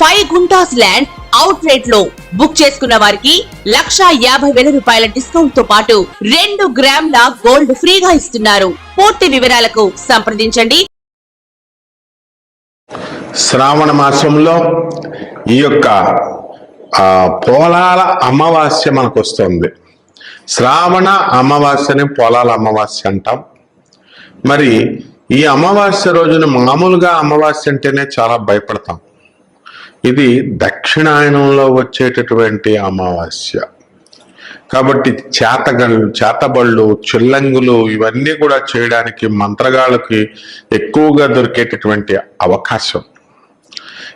Five guntas land అవుట్ రేట్లో book చేసుకున్న వారికి లక్షా యాభై వేల రూపాయల డిస్కౌంట్తో పాటు రెండు గ్రాముల గోల్డ్ ఫ్రీగా ఇస్తున్నారు. పూర్తి వివరాలకు సంప్రదించండి. శ్రావణ మాసంలో ఈ యొక్క పోలాల అమావాస్య మనకు వస్తుంది శ్రావణ అమావాస్యని పోలాల అమావాస్య అంటాం. మరి ఈ అమావాస్య రోజున మామూలుగా అమావాస్య అంటేనే చాలా భయపడతాం. ఇది దక్షిణాయనంలో వచ్చేటటువంటి అమావాస్య. కాబట్టి చేతగళ్ళు చేతబళ్ళు చిల్లంగులు ఇవన్నీ కూడా చేయడానికి మంత్రగాళ్ళకి ఎక్కువగా దొరికేటటువంటి అవకాశం.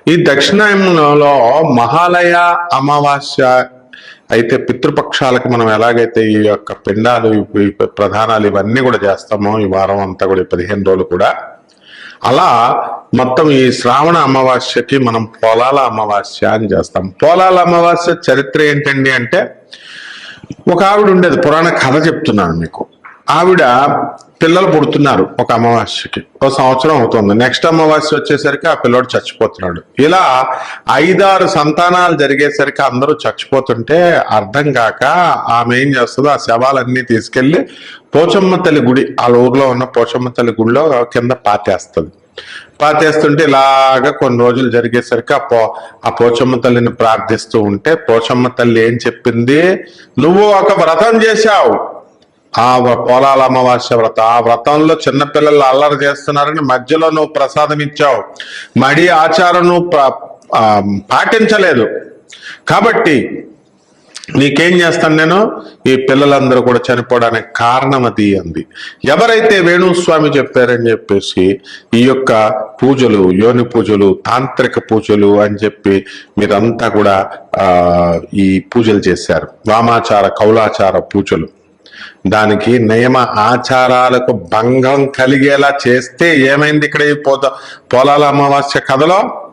ఈ దక్షిణాయనంలో మహాలయ అమావాస్య అయితే పితృపక్షాలకు మనం ఎలాగైతే ఈ యొక్క పిండాలు ఈ ప్రధానాలు ఇవన్నీ కూడా చేస్తామో ఈ వారం అంతా కూడా ఈ పదిహేను రోజులు కూడా అలా మొత్తం ఈ శ్రావణ అమావాస్యకి మనం పొలాల అమావాస్య అని చేస్తాం. పోలాల అమావాస్య చరిత్ర ఏంటండి అంటే ఒక ఆవిడ ఉండేది పురాణ కథ చెప్తున్నాను మీకు. ఆవిడ పిల్లలు పుడుతున్నారు ఒక అమావాస్యకి. ఒక సంవత్సరం అవుతుంది. నెక్స్ట్ అమావాస్య వచ్చేసరికి ఆ పిల్లోడు చచ్చిపోతున్నాడు. ఇలా ఐదారు సంతానాలు జరిగేసరికి అందరూ చచ్చిపోతుంటే అర్థం కాక ఆమె ఏం చేస్తుందో ఆ శవాలన్నీ తీసుకెళ్ళి పోచమ్మ తల్లి గుడి వాళ్ళ ఊర్లో ఉన్న పోచమ్మ తల్లి గుడిలో కింద పాతేస్తుంది. పాతేస్తుంటే ఇలాగా కొన్ని రోజులు జరిగేసరికి ఆ పో ఆ పోచమ్మ తల్లిని ప్రార్థిస్తూ ఉంటే పోచమ్మ తల్లి ఏం చెప్పింది? నువ్వు ఒక వ్రతం చేశావు. ఆ వ- పోలాల అమావాస్య వ్రతం. ఆ వ్రతంలో చిన్నపిల్లలు అల్లరి చేస్తున్నారని మధ్యలో నువ్వు ప్రసాదం ఇచ్చావు. మడి ఆచారం నువ్వు పాటించలేదు. కాబట్టి నీకేం చేస్తాను నేను? ఈ పిల్లలందరూ కూడా చనిపోవడానికి కారణం అది అంది. ఎవరైతే వేణుస్వామి చెప్పారని చెప్పేసి ఈ యొక్క పూజలు యోని పూజలు తాంత్రిక పూజలు అని చెప్పి మీరంతా కూడా ఈ పూజలు చేశారు. వామాచార కౌలాచార పూజలు. దానికి నియమ ఆచారాలకు భంగం కలిగేలా చేస్తే ఏమైంది ఇక్కడ ఈ పోత పొలాల అమావాస్య కథలో?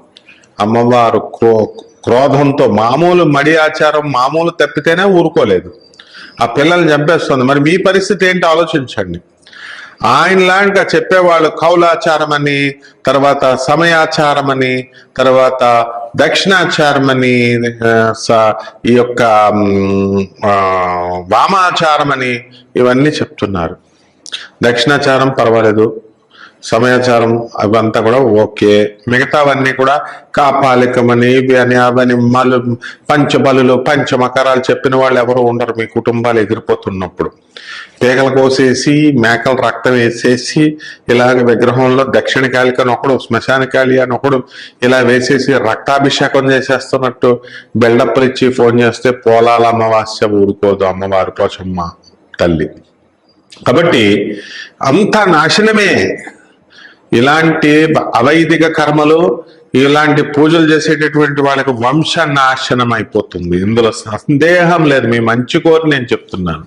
అమ్మవారు క్రో క్రోధంతో మామూలు మడి ఆచారం మామూలు తప్పితేనే ఊరుకోలేదు. ఆ పిల్లల్ని చంపేస్తుంది. మరి మీ పరిస్థితి ఏంటి? ఆలోచించండి. ఆయనలాగా చెప్పేవాళ్ళు కౌలాచారం అని తర్వాత సమయాచారం అని తర్వాత దక్షిణాచారం అని స- ఈ యొక్క వామాచారం అని ఇవన్నీ చెప్తున్నారు. దక్షిణాచారం పర్వాలేదు. సమాచారం అవంతా కూడా ఓకే. మిగతావన్నీ కూడా కాపాలికమని ఇవి అని అవని మలు పంచబలులు పంచమకరాలు చెప్పిన వాళ్ళు ఎవరు ఉండరు. మీ కుటుంబాలు ఎగిరిపోతున్నప్పుడు తీగలు కోసేసి మేకల రక్తం వేసేసి ఇలాగ విగ్రహంలో దక్షిణ కాళిక అని ఒకడు శ్మశాన కాళి అని ఒకడు ఇలా వేసేసి రక్తాభిషేకం చేసేస్తున్నట్టు బిల్డప్లు ఇచ్చి ఫోన్ చేస్తే పోలాల అమావాస్య ఊరుకోదు అమ్మవారి పోచమ్మ తల్లి. కాబట్టి అంతా నాశనమే. ఇలాంటి అవైదిక కర్మలు ఇలాంటి పూజలు చేసేటటువంటి వాళ్ళకి వంశ నాశనం అయిపోతుంది. ఇందులో సందేహం లేదు. మీ మంచి కోరి నేను చెప్తున్నాను.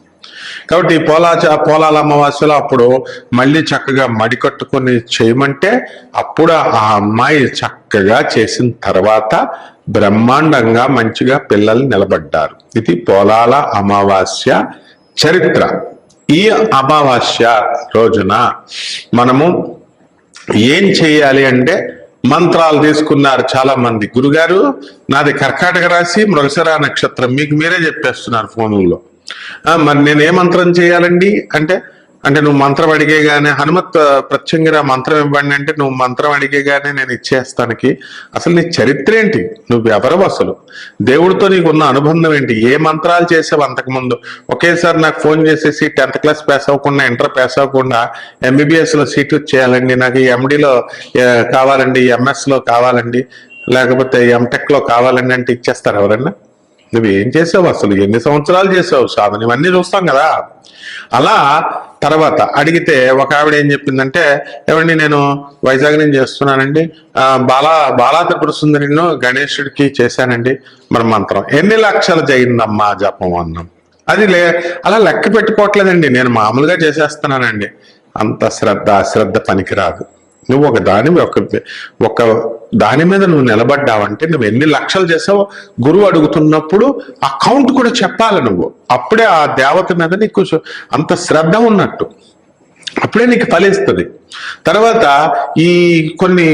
కాబట్టి ఈ పోలాచ పోలాల అమావాస్యలో అప్పుడు మళ్ళీ చక్కగా మడి కట్టుకొని చేయమంటే అప్పుడు ఆ అమ్మాయి చక్కగా చేసిన తర్వాత బ్రహ్మాండంగా మంచిగా పిల్లలు నిలబడ్డారు. ఇది పోలాల అమావాస్య చరిత్ర. ఈ అమావాస్య రోజున మనము ఏం చేయాలి అంటే మంత్రాలు తీసుకున్నారు చాలా మంది గురుగారు నాది కర్కాటక రాశి మృగశరా నక్షత్రం. మీకు మీరే చెప్పేస్తున్నారు ఫోన్లో మరి నేను ఏ మంత్రం చేయాలండి? అంటే అంటే నువ్వు మంత్రం అడిగేగానే హనుమత్ ప్రత్యంగిరా మంత్రం ఇవ్వండి అంటే నువ్వు మంత్రం అడిగేగానే నేను ఇచ్చేస్తానికి. అసలు నీ చరిత్ర ఏంటి? నువ్వు ఎవరవు అసలు? దేవుడితో నీకున్న అనుబంధం ఏంటి? ఏ మంత్రాలు చేసావు అంతకుముందు? ఒకేసారి నాకు ఫోన్ చేసేసి టెన్త్ క్లాస్ పాస్ అవ్వకుండా ఇంటర్ పాస్ అవ్వకుండా ఎంబీబీఎస్లో సీట్ చేయాలండి నాకు ఎండిలో కావాలండి ఎంఎస్లో కావాలండి. లేకపోతే ఎంటెక్లో కావాలండి అంటే ఇచ్చేస్తారు ఎవరన్నా? నువ్వు ఏం చేసావు అసలు? ఎన్ని సంవత్సరాలు చేసావు? సాధన ఇవన్నీ చూస్తాం కదా. అలా తర్వాత అడిగితే ఒక ఆవిడ ఏం చెప్పిందంటే ఏమండి నేను వైజాగ్ నుంచి చేస్తున్నానండి? బాలా బాలా త్రిపుర సుందరిను గణేశుడికి చేశానండి. మరి మంత్రం ఎన్ని లక్షలు జరిగిందమ్మా జపం అన్నాం? అది లే అలా లెక్క పెట్టుకోవట్లేదండి. నేను మామూలుగా చేసేస్తున్నానండి. అంత శ్రద్ధ అశ్రద్ధ పనికిరాదు. నువ్వు ఒక దాని ఒక ఒక దాని మీద నువ్వు నిలబడ్డావంటే నువ్వు ఎన్ని లక్షలు చేసావో గురువు అడుగుతున్నప్పుడు ఆ కౌంట్ కూడా చెప్పాలి నువ్వు. అప్పుడే ఆ దేవత మీద నీకు అంత శ్రద్ధ ఉన్నట్టు. అప్పుడే నీకు ఫలిస్తుంది. తర్వాత ఈ కొన్ని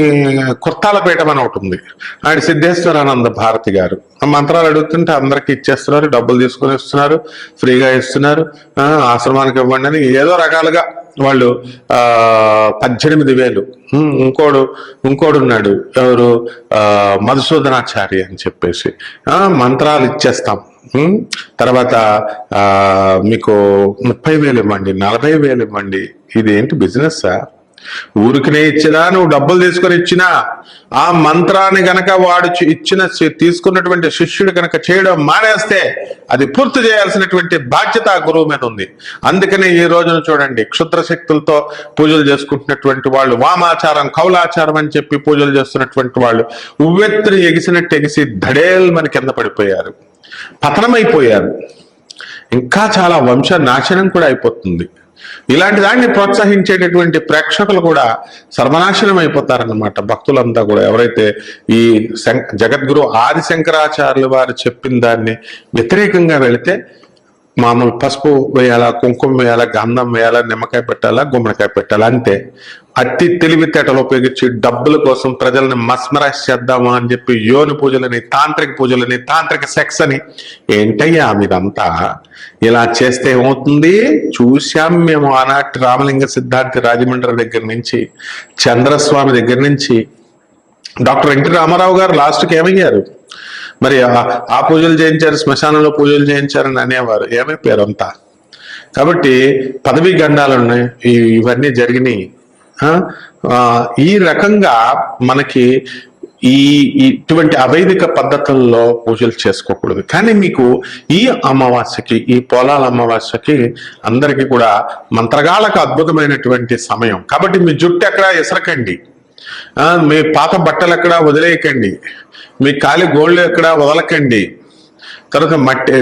కుర్తాలపేటం అని ఒకటి ఉంది. ఆయన సిద్ధేశ్వరానంద భారతి గారు. ఆ మంత్రాలు అడుగుతుంటే అందరికి ఇచ్చేస్తున్నారు డబ్బులు తీసుకొని ఇస్తున్నారు ఫ్రీగా ఇస్తున్నారు ఆశ్రమానికి ఇవ్వండి అని ఏదో రకాలుగా వాళ్ళు పద్దెనిమిది వేలు. ఇంకోడు ఇంకోడు ఉన్నాడు ఎవరు మధుసూదనాచారి అని చెప్పేసి. మంత్రాలు ఇచ్చేస్తాం. తర్వాత మీకు ముప్పై వేలు ఇవ్వండి నలభై వేలు ఇవ్వండి. ఇది ఏంటి బిజినెస్ ఊరికినే ఇచ్చినా నువ్వు డబ్బులు తీసుకొని ఇచ్చినా ఆ మంత్రాన్ని గనక వాడు ఇచ్చిన తీసుకున్నటువంటి శిష్యుడు గనక చేయడం మానేస్తే అది పూర్తి చేయాల్సినటువంటి బాధ్యత ఆ గురువు మీద ఉంది. అందుకనే ఈ రోజున చూడండి క్షుద్ర శక్తులతో పూజలు చేసుకుంటున్నటువంటి వాళ్ళు వామాచారం కౌలాచారం అని చెప్పి పూజలు చేస్తున్నటువంటి వాళ్ళు ఉవ్వెత్తుని ఎగిసినట్టు ఎగిసి ధడేల్ మన కింద పడిపోయారు. పతనమైపోయారు. ఇంకా చాలా వంశ నాశనం కూడా అయిపోతుంది. ఇలాంటి దాన్ని ప్రోత్సహించేటటువంటి ప్రేక్షకులు కూడా సర్వనాశనం అయిపోతారన్నమాట. భక్తులంతా కూడా ఎవరైతే ఈ శం జగద్గురు ఆది శంకరాచార్యులు వారు చెప్పిన దాన్ని వ్యతిరేకంగా వెళితే మామూలు పసుపు వేయాలా కుంకుమ వేయాలా గంధం వేయాలా నిమ్మకాయ పెట్టాలా గుమ్మడికాయ పెట్టాలా అంతే. అట్టి తెలివితేటలు ఉపయోగించి డబ్బుల కోసం ప్రజల్ని మస్మరైజ్ చేద్దామా అని చెప్పి యోని పూజలని తాంత్రిక పూజలని తాంత్రిక సెక్స్ అని. ఏంటయ్యా మీదంతా? ఇలా చేస్తే ఏమవుతుంది? చూశాం మేము ఆనాటి రామలింగ సిద్ధార్థి రాజమండ్రి దగ్గర నుంచి చంద్రస్వామి దగ్గర నుంచి. డాక్టర్ ఎన్టీ రామారావు గారు లాస్ట్కి ఏమయ్యారు? మరి ఆ- ఆ పూజలు చేయించారు శ్మశానంలో పూజలు చేయించారని అనేవారు. ఏమైపోయారు అంతా? కాబట్టి పదవీ గండాలు ఉన్నాయి ఇవన్నీ జరిగినాయి. ఈ రకంగా మనకి ఈ ఇటువంటి అవైదిక పద్ధతుల్లో పూజలు చేసుకోకూడదు. కానీ మీకు ఈ అమావాస్యకి ఈ పొలాల అమావాస్యకి అందరికీ కూడా మంత్రగాళ్ళకు అద్భుతమైనటువంటి సమయం. కాబట్టి మీ జుట్టు ఎక్కడ ఎసరకండి మీ పాత బట్టలు ఎక్కడ వదిలేయకండి. మీ కాలి గోళ్ళు ఎక్కడ వదలకండి. తర్వాత మట్టి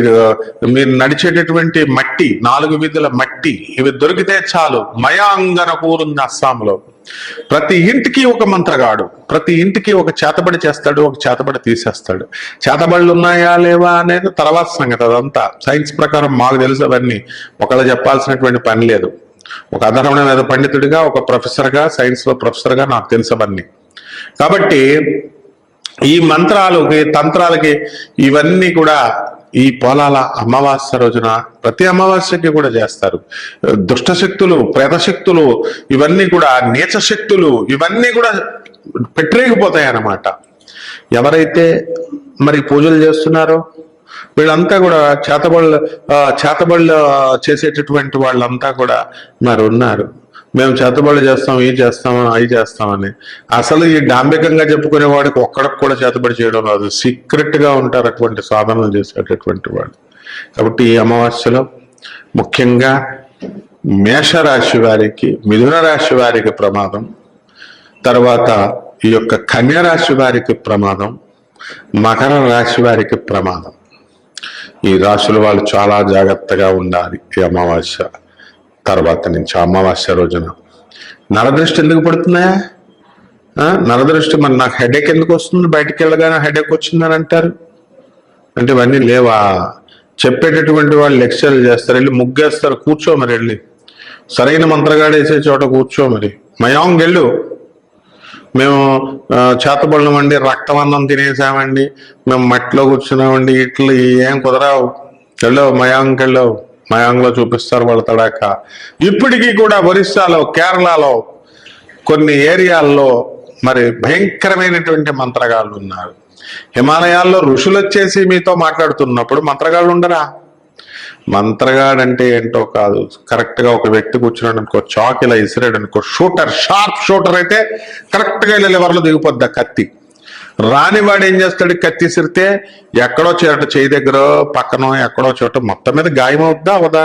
మీరు నడిచేటటువంటి మట్టి నాలుగు వీధుల మట్టి ఇవి దొరికితే చాలు. మయాంగన కూరుంది అస్సాంలో. ప్రతి ఇంటికి ఒక మంత్రగాడు ప్రతి ఇంటికి ఒక చేతబడి చేస్తాడు ఒక చేతబడి తీసేస్తాడు. చేతబడులు ఉన్నాయా లేవా అనేది తర్వాత సంగతి అదంతా. సైన్స్ ప్రకారం మాకు తెలుసు అవన్నీ. ఒకళ్ళు చెప్పాల్సినటువంటి పని లేదు. ఒక అధర్వణ పండితుడిగా ఒక ప్రొఫెసర్గా సైన్స్లో ప్రొఫెసర్గా నాకు తెలుసు అవన్నీ. కాబట్టి ఈ మంత్రాలకి తంత్రాలకి ఇవన్నీ కూడా ఈ పొలాల అమావాస్య రోజున ప్రతి అమావాస్యకి కూడా చేస్తారు. దుష్ట శక్తులు శక్తులు ఇవన్నీ కూడా నీచ శక్తులు ఇవన్నీ కూడా పెట్టరేగిపోతాయి అన్నమాట ఎవరైతే మరి పూజలు చేస్తున్నారో వీళ్ళంతా కూడా చేతబళ్ళు చేతబడులు చేతబళ్ళు చేసేటటువంటి వాళ్ళంతా కూడా మరి ఉన్నారు. మేము చేతబళ్ళు చేస్తాం ఈ చేస్తాం అవి చేస్తామని అసలు ఈ డాంబికంగా చెప్పుకునే వాడికి ఒక్కడికి కూడా చేతబడి చేయడం రాదు. సీక్రెట్గా ఉంటారు అటువంటి సాధనలు చేసేటటువంటి వాళ్ళు. కాబట్టి ఈ అమావాస్యలో ముఖ్యంగా మేషరాశి వారికి మిథున రాశి వారికి ప్రమాదం. తర్వాత ఈ యొక్క కన్యరాశి వారికి ప్రమాదం. మకర రాశి వారికి ప్రమాదం. ఈ రాశుల వాళ్ళు చాలా జాగ్రత్తగా ఉండాలి ఈ అమావాస్య తర్వాత నుంచి అమావాస్య రోజున. నరదృష్టి ఎందుకు పడుతున్నాయా? నరదృష్టి మరి నాకు హెడేక్ ఎందుకు వస్తుంది? బయటికి వెళ్ళగానే హెడేక్ వచ్చిందని అంటారు. అంటే ఇవన్నీ లేవా? చెప్పేటటువంటి వాళ్ళు లెక్చర్లు చేస్తారు. వెళ్ళి ముగ్గేస్తారు. కూర్చో మరి వెళ్ళి. సరైన మంత్రగాడేసే చోట కూర్చో మరి. మయాంగ్ వెళ్ళు. మేము ఆ, చేతబడినామండి రక్తం తినేసామండి. మేము మట్టిలో కూర్చున్నామండి. ఇట్లు ఏం కుదరావు. వెళ్ళావు మయాంగ్ వెళ్ళావు మయాంగ్లో చూపిస్తారు వాళ్ళ తడాక. ఇప్పటికీ కూడా ఒరిస్సాలో కేరళలో కొన్ని ఏరియాల్లో మరి భయంకరమైనటువంటి మంత్రగాళ్ళు ఉన్నారు. హిమాలయాల్లో ఋషులు వచ్చేసి మీతో మాట్లాడుతున్నప్పుడు మంత్రగాళ్ళు ఉండరా? మంత్రగాడంటే ఏంటో కాదు. కరెక్ట్గా ఒక వ్యక్తి కూర్చున్నాడు అనుకో చాక్ ఇలా ఇసిరాడు అనుకో షూటర్ షార్ప్ షూటర్ అయితే కరెక్ట్గా ఇలా లెవర్లో దిగిపోద్ది కత్తి. రానివాడు ఏం చేస్తాడు కత్తి ఇసిరితే ఎక్కడో చోట చేయి దగ్గర పక్కన ఎక్కడో చోట మొత్తం మీద గాయం అవుద్దా అవదా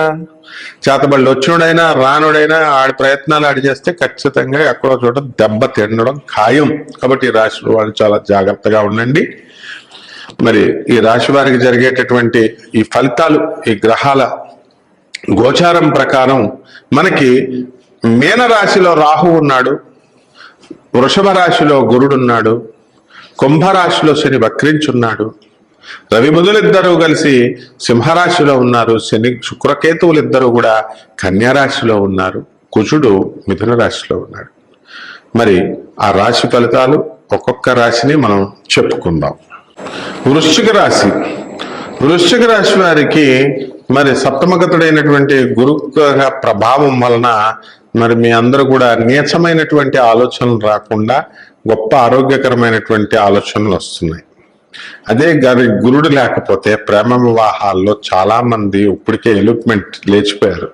చేతబళ్ళు వచ్చినోడైనా రానుడైనా ఆడి ప్రయత్నాలు ఆడి చేస్తే ఖచ్చితంగా ఎక్కడో చోట దెబ్బ తినడం ఖాయం. కాబట్టి ఈ రాశిలో వాళ్ళు చాలా జాగ్రత్తగా ఉండండి. మరి ఈ రాశి వారికి జరిగేటటువంటి ఈ ఫలితాలు ఈ గ్రహాల గోచారం ప్రకారం మనకి మీన రాశిలో రాహు ఉన్నాడు వృషభ రాశిలో గురుడున్నాడు కుంభరాశిలో శని వక్రించున్నాడు రవి బుధులిద్దరూ కలిసి సింహరాశిలో ఉన్నారు శని శుక్రకేతువులిద్దరూ కూడా కన్యారాశిలో ఉన్నారు కుజుడు మిథున రాశిలో ఉన్నాడు. మరి ఆ రాశి ఫలితాలు ఒక్కొక్క రాశిని మనం చెప్పుకుందాం. వృశ్చిక రాశి. వృశ్చిక రాశి వారికి మరి సప్తమగతుడైనటువంటి గురు ప్రభావం వలన మరి మీ అందరూ కూడా నీచమైనటువంటి ఆలోచనలు రాకుండా గొప్ప ఆరోగ్యకరమైనటువంటి ఆలోచనలు వస్తున్నాయి. అదే గారి గురుడు లేకపోతే ప్రేమ వివాహాల్లో చాలామంది ఇప్పటికే ఎలిప్మెంట్ లేచిపోయారు.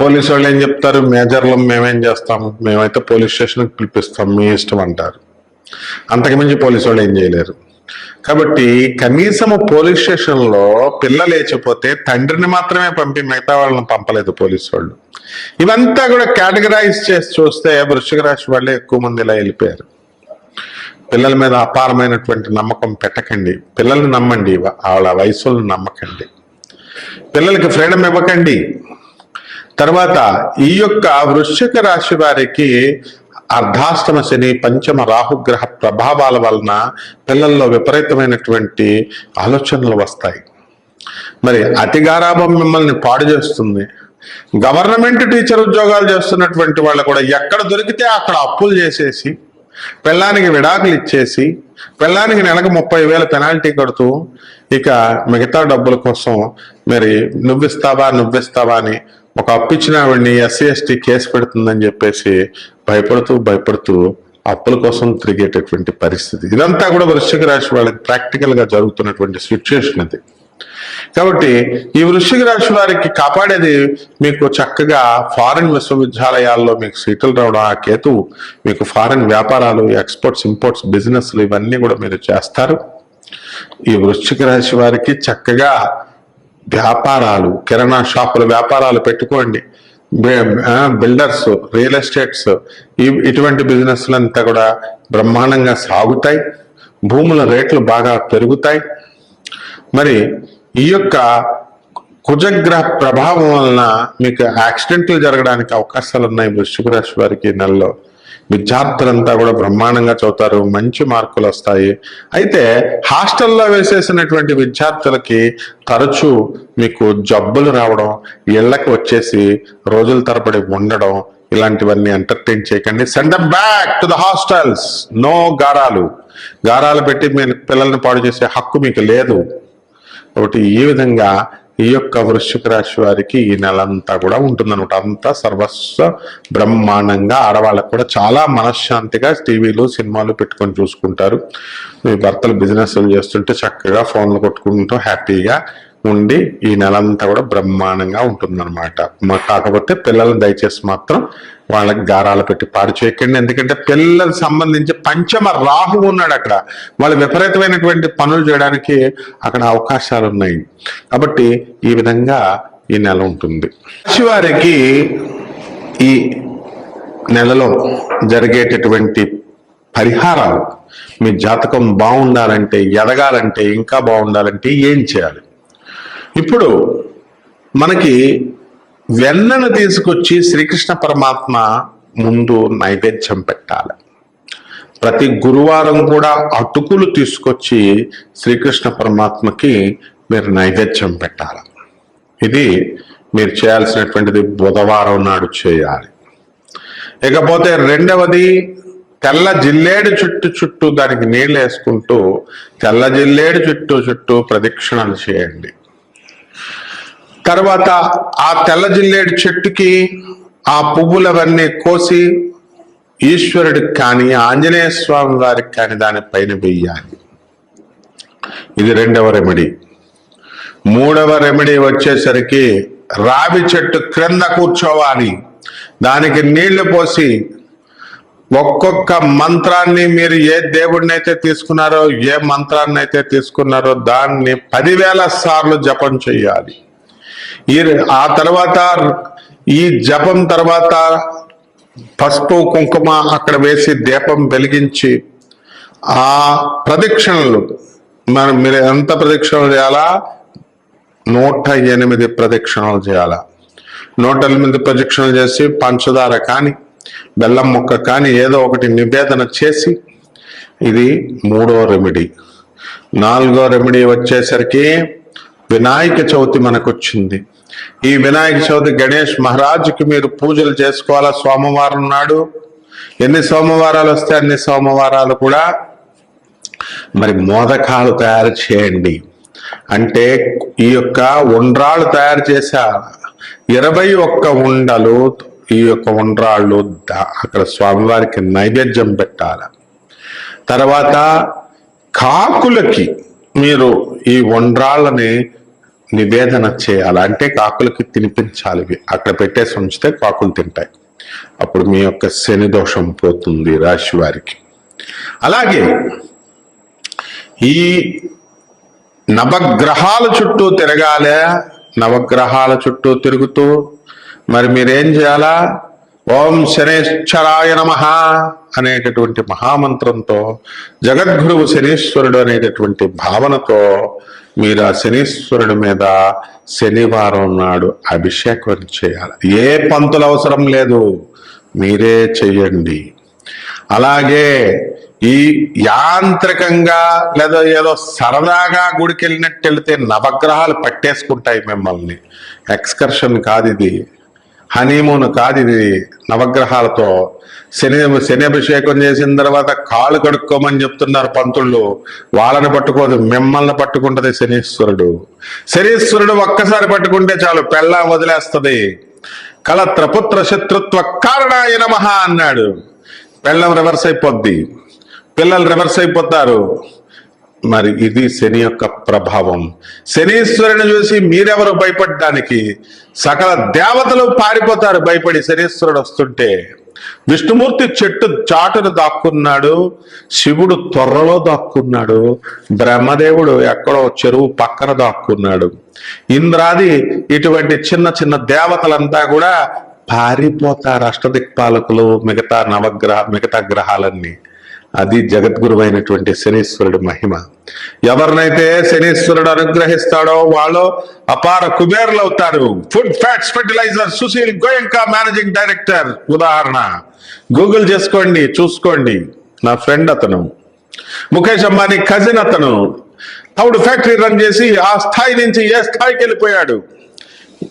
పోలీసు వాళ్ళు ఏం చెప్తారు? మేజర్లో మేమేం చేస్తాము మేమైతే పోలీస్ స్టేషన్కి పిలిపిస్తాం మీ ఇష్టం అంటారు. అంతకుమించి పోలీసు వాళ్ళు ఏం చేయలేరు. కాబట్టి కనీసము పోలీస్ స్టేషన్లో పిల్ల లేచిపోతే తండ్రిని మాత్రమే పంపి మిగతా వాళ్ళని పంపలేదు పోలీసు వాళ్ళు. ఇవంతా కూడా కేటగరైజ్ చేసి చూస్తే వృషిక రాశి వాళ్ళే ఎక్కువ మంది ఇలా వెళ్ళిపోయారు. పిల్లల మీద అపారమైనటువంటి నమ్మకం పెట్టకండి. పిల్లల్ని నమ్మండి. వాళ్ళ వయసులను నమ్మకండి. పిల్లలకి ఫ్రీడమ్ ఇవ్వకండి. తర్వాత ఈ యొక్క వృశ్చిక రాశి వారికి అర్ధాష్టమ శని పంచమ రాహుగ్రహ ప్రభావాల వలన పిల్లల్లో విపరీతమైనటువంటి ఆలోచనలు వస్తాయి. మరి అతి గారాభం మిమ్మల్ని పాడు చేస్తుంది. గవర్నమెంట్ టీచర్ ఉద్యోగాలు చేస్తున్నటువంటి వాళ్ళు కూడా ఎక్కడ దొరికితే అక్కడ అప్పులు చేసేసి పెళ్ళానికి విడాకులు ఇచ్చేసి పెళ్ళానికి నెలకు ముప్పై వేల పెనాల్టీ కడుతూ ఇక మిగతా డబ్బుల కోసం మరి నువ్విస్తావా నువ్విస్తావా అని ఒక అప్పిచ్చిన ఆవిడ్ని ఎస్సీ ఎస్టీ కేసు పెడుతుందని చెప్పేసి భయపడుతూ భయపడుతూ అప్పుల కోసం తిరిగేటటువంటి పరిస్థితి. ఇదంతా కూడా వృశ్చిక రాశి వాళ్ళకి ప్రాక్టికల్గా జరుగుతున్నటువంటి సిచ్యుయేషన్ ఇది కాబట్టి ఈ వృశ్చిక రాశి వారికి కాపాడేది మీకు చక్కగా ఫారిన్ విశ్వవిద్యాలయాల్లో మీకు సీట్లు రావడం ఆ కేతువు మీకు ఫారిన్ వ్యాపారాలు ఎక్స్పోర్ట్స్ ఇంపోర్ట్స్ బిజినెస్లు ఇవన్నీ కూడా మీరు చేస్తారు. ఈ వృశ్చిక రాశి వారికి చక్కగా వ్యాపారాలు కిరాణా షాపుల వ్యాపారాలు పెట్టుకోండి. బిల్డర్స్ రియల్ ఎస్టేట్స్ ఇటువంటి బిజినెస్లంతా కూడా బ్రహ్మాండంగా సాగుతాయి. భూముల రేట్లు బాగా పెరుగుతాయి. మరి ఈ యొక్క కుజగ్రహ ప్రభావం వలన మీకు యాక్సిడెంట్లు జరగడానికి అవకాశాలు ఉన్నాయి వృశ్చిక రాశి వారికి నెలలో. విద్యార్థులంతా కూడా బ్రహ్మాండంగా చదువుతారు మంచి మార్కులు వస్తాయి. అయితే హాస్టల్లో వేసేసినటువంటి విద్యార్థులకి తరచూ మీకు జబ్బులు రావడం ఇళ్ళకి వచ్చేసి రోజుల తరబడి ఉండడం ఇలాంటివన్నీ ఎంటర్టైన్ చేయకండి. Send back to the hostels no గారాలు. గారాలు పెట్టి మీ పిల్లల్ని పాడు చేసే హక్కు మీకు లేదు. కాబట్టి ఈ విధంగా ఈ యొక్క వృశ్చిక రాశి వారికి ఈ నెల అంతా కూడా ఉంటుందన్నమాట. అంతా సర్వస్వ బ్రహ్మాండంగా ఆడవాళ్ళకు కూడా చాలా మనశ్శాంతిగా టీవీలు సినిమాలు పెట్టుకొని చూసుకుంటారు. మీ భర్తలు బిజినెస్లు చేస్తుంటే చక్కగా ఫోన్లు కొట్టుకుంటూ హ్యాపీగా ఉండి ఈ నెల అంతా కూడా బ్రహ్మాండంగా ఉంటుందన్నమాట. మా కాకపోతే పిల్లలను దయచేసి మాత్రం వాళ్ళకి గారాలు పెట్టి పాడు చేయకండి. ఎందుకంటే పిల్లలకు సంబంధించి పంచమ రాహు ఉన్నాడు అక్కడ. వాళ్ళు విపరీతమైనటువంటి పనులు చేయడానికి అక్కడ అవకాశాలు ఉన్నాయి. కాబట్టి ఈ విధంగా ఈ నెల ఉంటుంది. రాశివారికి ఈ నెలలో జరిగేటటువంటి పరిహారాలు మీ జాతకం బాగుండాలంటే ఎదగాలంటే ఇంకా బాగుండాలంటే ఏం చేయాలి? ఇప్పుడు మనకి వెన్నను తీసుకొచ్చి శ్రీకృష్ణ పరమాత్మ ముందు నైవేద్యం పెట్టాలి. ప్రతి గురువారం కూడా అటుకులు తీసుకొచ్చి శ్రీకృష్ణ పరమాత్మకి మీరు నైవేద్యం పెట్టాలి. ఇది మీరు చేయాల్సినటువంటిది బుధవారం నాడు చేయాలి. ఇకపోతే రెండవది తెల్ల జిల్లేడు చుట్టూ చుట్టూ దానికి నీళ్ళు వేసుకుంటూ తెల్ల జిల్లేడు చుట్టూ చుట్టూ ప్రదక్షిణలు చేయండి. తర్వాత ఆ తెల్ల జిల్లేడు చెట్టుకి ఆ పువ్వులవన్నీ కోసి ఈశ్వరుడికి కానీ ఆంజనేయ స్వామి వారికి కానీ దానిపైన వెయ్యాలి. ఇది రెండవ రెమెడీ. మూడవ రెమెడీ వచ్చేసరికి రావి చెట్టు క్రింద కూర్చోవాలి. దానికి నీళ్ళు పోసి ఒక్కొక్క మంత్రాన్ని మీరు ఏ దేవుడిని అయితే తీసుకున్నారో ఏ మంత్రాన్ని అయితే తీసుకున్నారో దాన్ని పదివేల సార్లు జపం చేయాలి. ఈ ఆ తర్వాత ఈ జపం తర్వాత పసుపు కుంకుమ అక్కడ వేసి దీపం వెలిగించి ఆ ప్రదక్షిణలు మనం మీరు ఎంత ప్రదక్షిణలు చేయాలా? నూట ఎనిమిది ప్రదక్షిణలు చేయాలా. నూట ఎనిమిది ప్రదక్షిణలు చేసి పంచదార కానీ బెల్లం ముక్క కానీ ఏదో ఒకటి నివేదన చేసి ఇది మూడో రెమెడీ. నాలుగో రెమెడీ వచ్చేసరికి వినాయక చవితి మనకు వచ్చింది ఈ వినాయక చవితి గణేష్ మహారాజుకి మీరు పూజలు చేసుకోవాలా? సోమవారం నాడు. ఎన్ని సోమవారాలు వస్తే అన్ని సోమవారాలు కూడా మరి మోదకాలు తయారు చేయండి. అంటే ఈ యొక్క ఉండ్రాళ్ళు తయారు చేసే. ఇరవై ఒక్క ఉండలు ఈ యొక్క ఉండ్రాళ్ళు అక్కడ స్వామివారికి నైవేద్యం పెట్టాలి. తర్వాత కాకులకి మీరు ఈ ఉండ్రాళ్ళని నివేదన చేయాలి. అంటే కాకులకి తినిపించాలి. అక్కడ పెట్టేసి ఉంచితే కాకులు తింటాయి. అప్పుడు మీ యొక్క శని దోషం పోతుంది రాశి వారికి. అలాగే ఈ నవగ్రహాల చుట్టూ తిరగాలే. నవగ్రహాల చుట్టూ తిరుగుతూ మరి మీరేం చేయాలా? ఓం శనేశ్వరాయ నమ అనేటటువంటి మహామంత్రంతో జగద్గురువు శనీశ్వరుడు అనేటటువంటి భావనతో మీరు ఆ శనీశ్వరుడి మీద శనివారం నాడు అభిషేకం చేయాలి. ఏ పంతులు అవసరం లేదు. మీరే చెయ్యండి. అలాగే ఈ యాంత్రికంగా లేదా ఏదో సరదాగా గుడికి వెళ్ళినట్టు వెళితే నవగ్రహాలు పట్టేసుకుంటాయి మిమ్మల్ని. ఎక్స్కర్షన్ కాదు ఇది. హనీమూన్ కాదు ఇది నవగ్రహాలతో శని శని అభిషేకం చేసిన తర్వాత కాళ్ళు కడుక్కోమని చెప్తున్నారు పంతుళ్ళు. వాళ్ళని పట్టుకోదు మిమ్మల్ని పట్టుకుంటది శనీశ్వరుడు. శనీశ్వరుడు ఒక్కసారి పట్టుకుంటే చాలు పెళ్ళ వదిలేస్తుంది. కళ త్రపుత్ర శత్రుత్వ కారణాయ నమః అన్నాడు. పెళ్ళం రివర్స్ అయిపోద్ది. పిల్లలు రివర్స్ అయిపోతారు. మరి ఇది శని యొక్క ప్రభావం. శనీశ్వరుని చూసి మీరెవరు భయపడడానికి? సకల దేవతలు పారిపోతారు భయపడి శనీశ్వరుడు వస్తుంటే. విష్ణుమూర్తి చెట్టు చాటును దాక్కున్నాడు శివుడు త్వరలో దాక్కున్నాడు బ్రహ్మదేవుడు ఎక్కడో చెరువు పక్కన దాక్కున్నాడు. ఇంద్రాది ఇటువంటి చిన్న చిన్న దేవతలంతా కూడా పారిపోతారు అష్టదిక్పాలకులు మిగతా నవగ్రహ మిగతా గ్రహాలన్నీ. అది జగద్గురువైనటువంటి శనీశ్వరుడు మహిమ. ఎవరినైతే శనీశ్వరుడు అనుగ్రహిస్తాడో వాళ్ళు అపార కుబేరులు అవుతారు food fats fertiliser Sushil Goenka managing director ఉదాహరణ. గూగుల్ చేసుకోండి చూసుకోండి. నా ఫ్రెండ్ అతను. ముఖేష్ అంబానీ కజిన్ అతను. తౌడు ఫ్యాక్టరీ రన్ చేసి ఆ స్థాయి నుంచి ఏ స్థాయికి వెళ్ళిపోయాడు?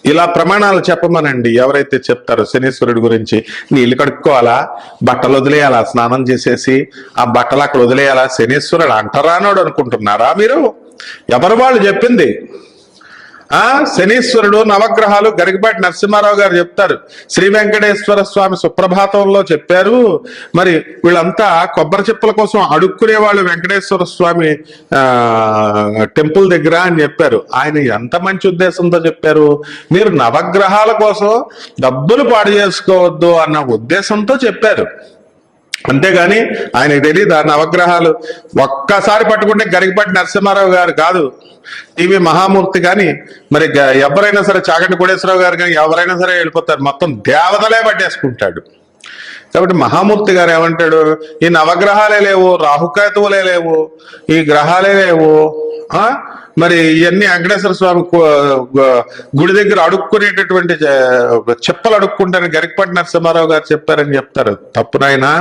ఇలా ప్రమాణాలు చెప్పమనండి. ఎవరైతే చెప్తారో శనీశ్వరుడి గురించి నీళ్ళు కడుక్కోవాలా? బట్టలు వదిలేయాలా? స్నానం చేసేసి ఆ బట్టలు అక్కడ వదిలేయాలా? శనీశ్వరుడు అంటరానోడు అనుకుంటున్నారా మీరు? ఎవరు వాళ్ళు చెప్పింది? ఆ శనీశ్వరుడు నవగ్రహాలు గరికపాటి నరసింహారావు గారు చెప్తారు. శ్రీ వెంకటేశ్వర స్వామి సుప్రభాతంలో చెప్పారు. మరి వీళ్ళంతా కొబ్బరి చెప్పుల కోసం అడుక్కునే వాళ్ళు వెంకటేశ్వర స్వామి టెంపుల్ దగ్గర అని చెప్పారు. ఆయన ఎంత మంచి ఉద్దేశంతో చెప్పారు. మీరు నవగ్రహాల కోసం డబ్బులు పాడు చేసుకోవద్దు అన్న ఉద్దేశంతో చెప్పారు. అంతేగాని ఆయనకు తెలియదు ఆ నవగ్రహాలు ఒక్కసారి పట్టుకుంటే గరికపాటి నరసింహారావు గారు కాదు. టీవీ మహామూర్తి కానీ మరి గ- ఎవరైనా సరే చాగంటి కోడేశ్వరరావు గారు కానీ ఎవరైనా సరే వెళ్ళిపోతారు. మొత్తం దేవతలే పట్టేసుకుంటాడు. కాబట్టి మహామూర్తి గారు ఏమంటాడు? ఈ నవగ్రహాలే లేవు రాహుకేతువులే లేవు ఈ గ్రహాలే లేవు ఆ? మరి ఇవన్నీ వెంకటేశ్వర స్వామి గుడి దగ్గర అడుక్కునేటటువంటి చెప్పలు అడుక్కుంటారని గరికపాటి నరసింహారావు గారు చెప్పారని చెప్తారు. తప్పునైనా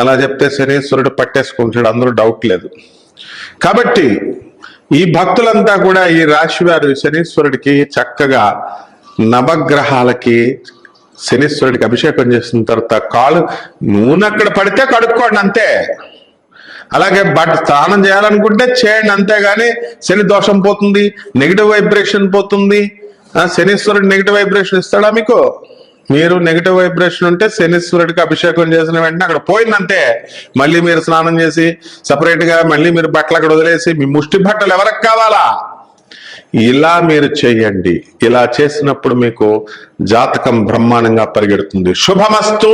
అలా చెప్తే శనీశ్వరుడు పట్టేసుకుంటాడు అందరూ డౌట్ లేదు. కాబట్టి ఈ భక్తులంతా కూడా ఈ రాశి వారు శనీశ్వరుడికి చక్కగా నవగ్రహాలకి శనీశ్వరుడికి అభిషేకం చేసిన తర్వాత కాలు నూనె అక్కడ పడితే కడుక్కోండి అంతే. అలాగే బట్ స్నానం చేయాలనుకుంటే చేయండి అంతేగాని శని దోషం పోతుంది నెగిటివ్ వైబ్రేషన్ పోతుంది. శనీశ్వరుడు నెగిటివ్ వైబ్రేషన్ ఇస్తాడా మీకు? మీరు నెగిటివ్ వైబ్రేషన్ ఉంటే శనీశ్వరుడికి అభిషేకం చేసిన వెంటనే అక్కడ పోయిందంటే మళ్ళీ మీరు స్నానం చేసి సపరేట్గా మళ్ళీ మీరు బట్టలు అక్కడ వదిలేసి మీ ముష్టి బట్టలు ఎవరికి కావాలా? ఇలా మీరు చేయండి. ఇలా చేసినప్పుడు మీకు జాతకం బ్రహ్మాండంగా పరిగెడుతుంది. శుభమస్తు!